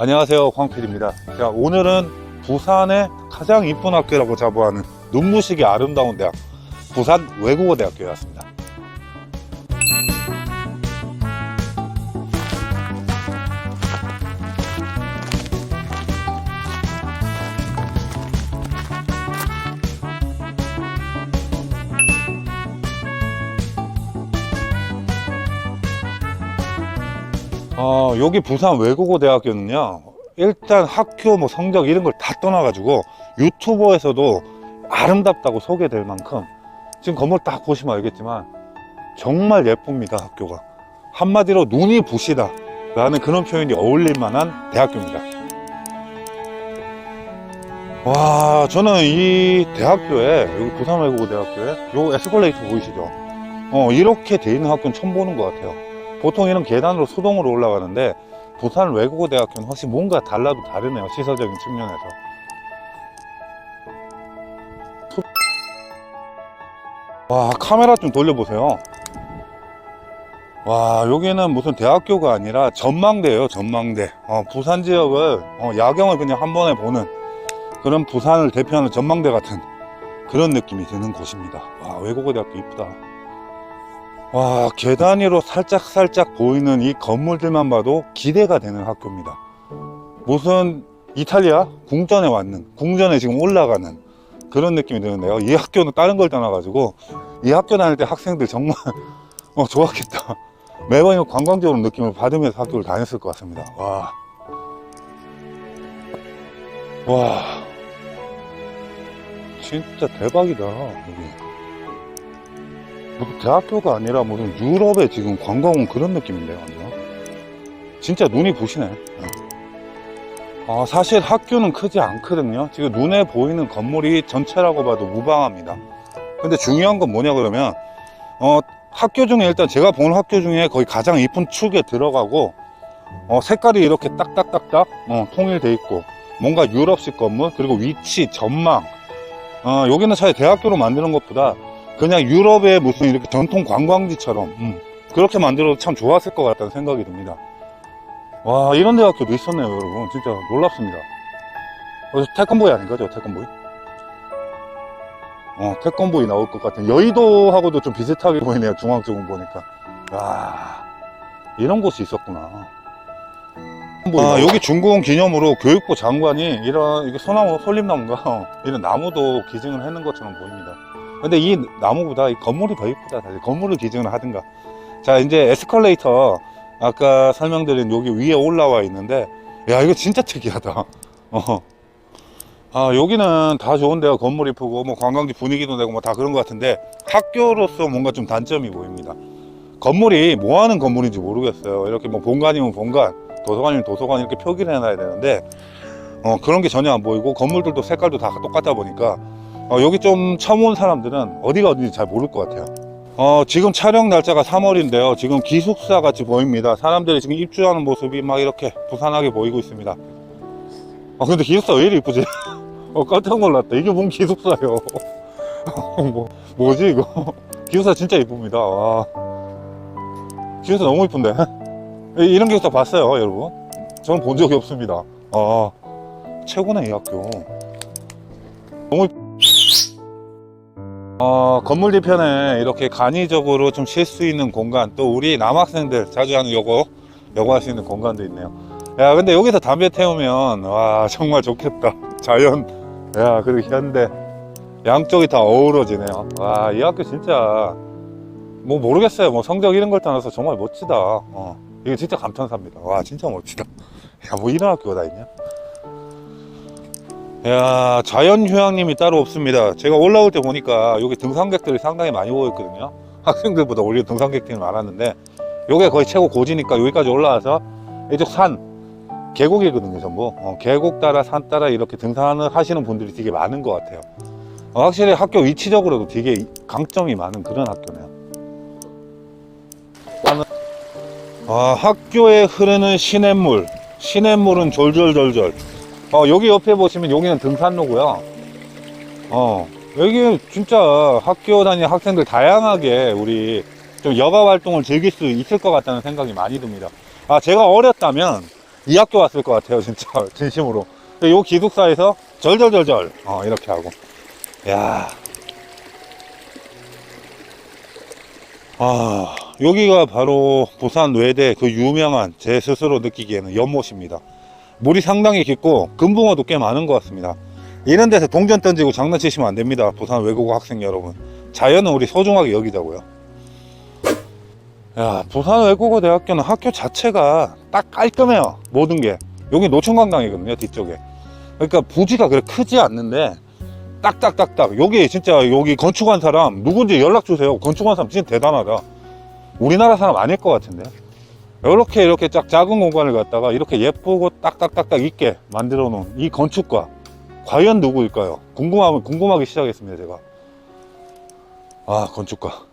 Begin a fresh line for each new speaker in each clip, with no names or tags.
안녕하세요 황필입니다. 자 오늘은 부산의 가장 이쁜 학교라고 자부하는 눈부시게 아름다운 대학 부산 외국어대학교에 왔습니다 어, 여기 부산 외국어 대학교는요, 일단 학교 뭐 성적 이런 걸 다 떠나가지고 유튜버에서도 아름답다고 소개될 만큼 지금 건물 딱 보시면 알겠지만 정말 예쁩니다, 학교가. 한마디로 눈이 부시다 라는 그런 표현이 어울릴 만한 대학교입니다. 와, 저는 이 대학교에, 여기 부산 외국어대학교에 요 에스컬레이터 보이시죠? 어, 이렇게 돼 있는 학교는 처음 보는 것 같아요. 보통 이런 계단으로 수동으로 올라가는데 부산 외국어대학교는 확실히 뭔가 달라도 다르네요 시설적인 측면에서. 소- 와 카메라 좀 돌려보세요. 와 여기는 무슨 대학교가 아니라 전망대예요 전망대. 어, 부산 지역을 어, 야경을 그냥 한 번에 보는 그런 부산을 대표하는 전망대 같은 그런 느낌이 드는 곳입니다. 와 외국어 대학교 이쁘다 와, 계단 위로 살짝살짝 보이는 이 건물들만 봐도 기대가 되는 학교입니다. 무슨 이탈리아 궁전에 왔는, 궁전에 지금 올라가는 그런 느낌이 드는데요. 이 학교는 다른 걸 떠나 가지고 이 학교 다닐 때 학생들 정말 어, 좋았겠다. 매번 관광적으로 느낌을 받으면서 학교를 다녔을 것 같습니다. 와. 와. 진짜 대박이다, 여기. 무슨 대학교가 아니라 무슨 유럽에 지금 관광 온 그런 느낌인데요, 완전. 진짜 눈이 부시네. 아, 사실 학교는 크지 않거든요. 지금 눈에 보이는 건물이 전체라고 봐도 무방합니다. 근데 중요한 건 뭐냐 그러면, 어, 학교 중에 일단 제가 본 학교 중에 거의 가장 이쁜 축에 들어가고, 어, 색깔이 이렇게 딱딱딱딱, 어, 통일돼 있고, 뭔가 유럽식 건물, 그리고 위치, 전망, 어, 여기는 차라리 대학교로 만드는 것보다 그냥 유럽의 무슨 이렇게 전통 관광지처럼 음, 그렇게 만들어도 참 좋았을 것 같다는 생각이 듭니다. 와 이런 대학교도 있었네요 여러분 진짜 놀랍습니다. 어, 태권보이 아닌가 저 태권보이? 어 태권보이 나올 것 같은 여의도하고도 좀 비슷하게 보이네요 중앙 쪽은 보니까. 와 이런 곳이 있었구나. 아, 여기 중공 기념으로 교육부 장관이 이런 이게 소나무 솔잎나무인가 이런 나무도 기증을 해놓은 것처럼 보입니다. 근데 이 나무보다 이 건물이 더 이쁘다 사실 건물을 기증을 하든가. 자 이제 에스컬레이터. 아까 설명드린 여기 위에 올라와 있는데 야 이거 진짜 특이하다. 어. 아 여기는 다 좋은데요 건물 이쁘고 뭐 관광지 분위기도 내고 뭐 다 그런 것 같은데 학교로서 뭔가 좀 단점이 보입니다. 건물이 뭐 하는 건물인지 모르겠어요. 이렇게 뭐 본관이면 본관 도서관이면 도서관 이렇게 표기를 해놔야 되는데 어 그런 게 전혀 안 보이고 건물들도 색깔도 다 똑같다 보니까 어, 여기 좀 처음 온 사람들은 어디가 어딘지 잘 모를 것 같아요. 어, 지금 촬영 날짜가 3월인데요. 지금 기숙사 같이 보입니다. 사람들이 지금 입주하는 모습이 막 이렇게 부산하게 보이고 있습니다. 아, 근데 기숙사 왜 이리 이쁘지? 어, 깜짝 놀랐다. 이게 뭔 기숙사요? 뭐, 뭐지, 이거? 기숙사 진짜 이쁩니다. 와. 기숙사 너무 이쁜데? 이런 기숙사 봤어요, 여러분? 저는 본 적이 없습니다. 아, 최고네, 이 학교. 너무 어, 건물 뒤편에 이렇게 간이적으로 좀 쉴 수 있는 공간, 또 우리 남학생들 자주 하는 요거, 요거 할 수 있는 공간도 있네요. 야, 근데 여기서 담배 태우면, 와, 정말 좋겠다. 자연, 야, 그리고 현대. 양쪽이 다 어우러지네요. 와, 이 학교 진짜, 뭐 모르겠어요. 뭐 성적 이런 걸 떠나서 정말 멋지다. 어, 이거 진짜 감탄사입니다. 와, 진짜 멋지다. 야, 뭐 이런 학교가 다 있냐? 야 자연 휴양림이 따로 없습니다. 제가 올라올 때 보니까 여기 등산객들이 상당히 많이 모였거든요. 학생들보다 오히려 등산객들이 많았는데 요게 거의 최고 고지니까 여기까지 올라와서 이쪽 산 계곡이거든요 전부. 어, 계곡 따라 산 따라 이렇게 등산을 하시는 분들이 되게 많은 것 같아요. 어, 확실히 학교 위치적으로도 되게 강점이 많은 그런 학교네요. 아, 학교에 흐르는 시냇물. 시냇물은 졸졸졸졸 어, 여기 옆에 보시면 여기는 등산로고요. 어, 여기 진짜 학교 다니는 학생들 다양하게 우리 좀 여가 활동을 즐길 수 있을 것 같다는 생각이 많이 듭니다. 아, 제가 어렸다면 이 학교 왔을 것 같아요, 진짜. 진심으로. 요 기숙사에서 절절절절, 어, 이렇게 하고. 야 아, 여기가 바로 부산 외대 그 유명한 제 스스로 느끼기에는 연못입니다. 물이 상당히 깊고 금붕어도 꽤 많은 것 같습니다. 이런 데서 동전 던지고 장난치시면 안 됩니다. 부산 외국어 학생 여러분. 자연은 우리 소중하게 여기자고요. 야, 부산 외국어 대학교는 학교 자체가 딱 깔끔해요. 모든 게. 여기 노천관광이거든요, 뒤쪽에. 그러니까 부지가 그렇게 크지 않는데 딱딱딱딱 여기 진짜 여기 건축한 사람 누군지 연락 주세요. 건축한 사람 진짜 대단하다. 우리나라 사람 아닐 것 같은데. 이렇게 이렇게 짝 작은 공간을 갖다가 이렇게 예쁘고 딱딱딱딱 있게 만들어 놓은 이 건축가 과연 누구일까요? 궁금하면 궁금하기 시작했습니다 제가. 아 건축가.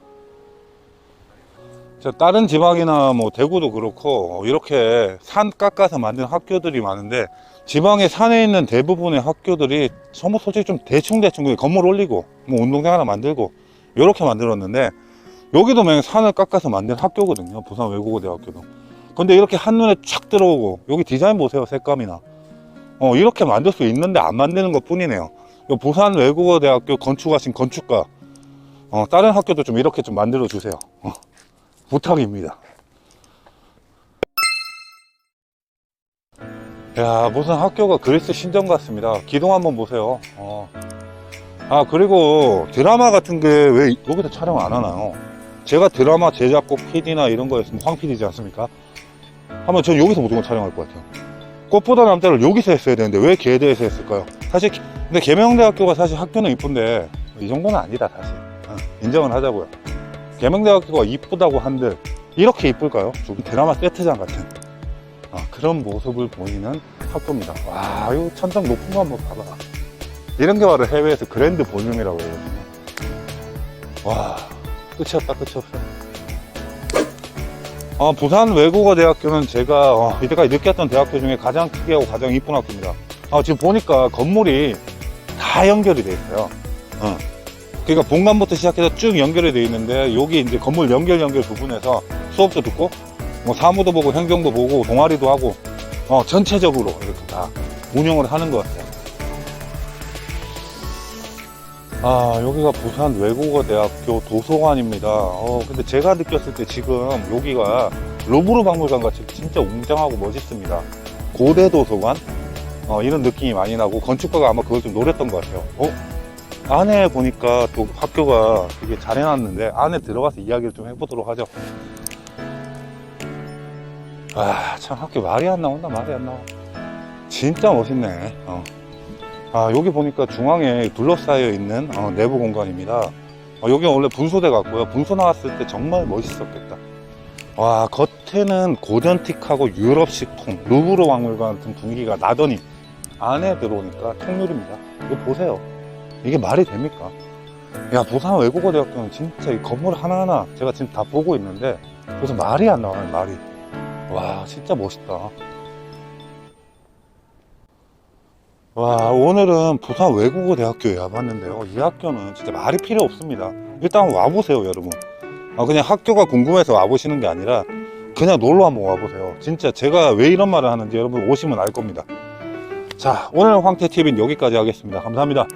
자, 다른 지방이나 뭐 대구도 그렇고 이렇게 산 깎아서 만든 학교들이 많은데 지방의 산에 있는 대부분의 학교들이 전부 솔직히 좀 대충대충 건물 올리고 뭐 운동장 하나 만들고 이렇게 만들었는데 여기도 그냥 산을 깎아서 만든 학교거든요. 부산 외국어대학교도. 근데 이렇게 한눈에 촥 들어오고 여기 디자인 보세요 색감이나. 어 이렇게 만들 수 있는데 안 만드는 것 뿐이네요. 요 부산 외국어대학교 건축하신 건축가 어 다른 학교도 좀 이렇게 좀 만들어 주세요. 어, 부탁입니다. 야 무슨 학교가 그리스 신전 같습니다. 기둥 한번 보세요. 어. 아 그리고 드라마 같은 게 왜 여기서 촬영 안 하나요 제가 드라마 제작국 PD나 이런 거였으면 황 PD지 않습니까? 하면 전 여기서 무조건 촬영할 것 같아요. 꽃보다 남자를 여기서 했어야 되는데 왜 계대에서 했을까요? 사실 근데 계명대학교가 사실 학교는 이쁜데 이 정도는 아니다 사실. 어, 인정을 하자고요. 계명대학교가 이쁘다고 한들 이렇게 이쁠까요? 좀 드라마 세트장 같은. 아, 그런 모습을 보이는 학교입니다. 와, 이 천장 높은 거 한번 봐봐. 이런 게 바로 해외에서 그랜드 볼륨이라고 그러거든요. 와, 끝이 없다, 끝이 없어. 어, 부산 외국어 대학교는 제가 어, 이때까지 느꼈던 대학교 중에 가장 특이하고 가장 이쁜 학교입니다. 아, 지금 보니까 건물이 다 연결이 돼 있어요. 어. 그러니까 본관부터 시작해서 쭉 연결이 돼 있는데 여기 이제 건물 연결 연결 부분에서 수업도 듣고 뭐 사무도 보고 행정도 보고 동아리도 하고 어, 전체적으로 이렇게 다 운영을 하는 것 같아요. 아 여기가 부산 외국어대학교 도서관입니다. 어, 근데 제가 느꼈을 때 지금 여기가 루브르 박물관 같이 진짜 웅장하고 멋있습니다. 고대 도서관 어, 이런 느낌이 많이 나고 건축가가 아마 그걸 좀 노렸던 것 같아요. 어? 안에 보니까 또 학교가 되게 잘 해놨는데 안에 들어가서 이야기를 좀 해보도록 하죠. 아, 참 학교 말이 안 나온다, 말이 안 나와. 진짜 멋있네. 어. 아, 여기 보니까 중앙에 둘러싸여 있는 어, 내부 공간입니다. 어, 여기 원래 분소대 같고요. 분소 나왔을 때 정말 멋있었겠다. 와, 겉에는 고전틱하고 유럽식 통, 루브르 박물관 같은 분위기가 나더니 안에 들어오니까 통유리입니다. 이거 보세요. 이게 말이 됩니까? 야, 부산 외국어대학교는 진짜 이 건물 하나하나 제가 지금 다 보고 있는데 무슨 말이 안 나와요, 말이. 와 진짜 멋있다 와 오늘은 부산 외국어 대학교에 와봤는데요. 이 학교는 진짜 말이 필요 없습니다. 일단 와보세요 여러분. 아, 그냥 학교가 궁금해서 와보시는 게 아니라 그냥 놀러 한번 와보세요. 진짜 제가 왜 이런 말을 하는지 여러분 오시면 알 겁니다. 자 오늘 황태TV는 여기까지 하겠습니다. 감사합니다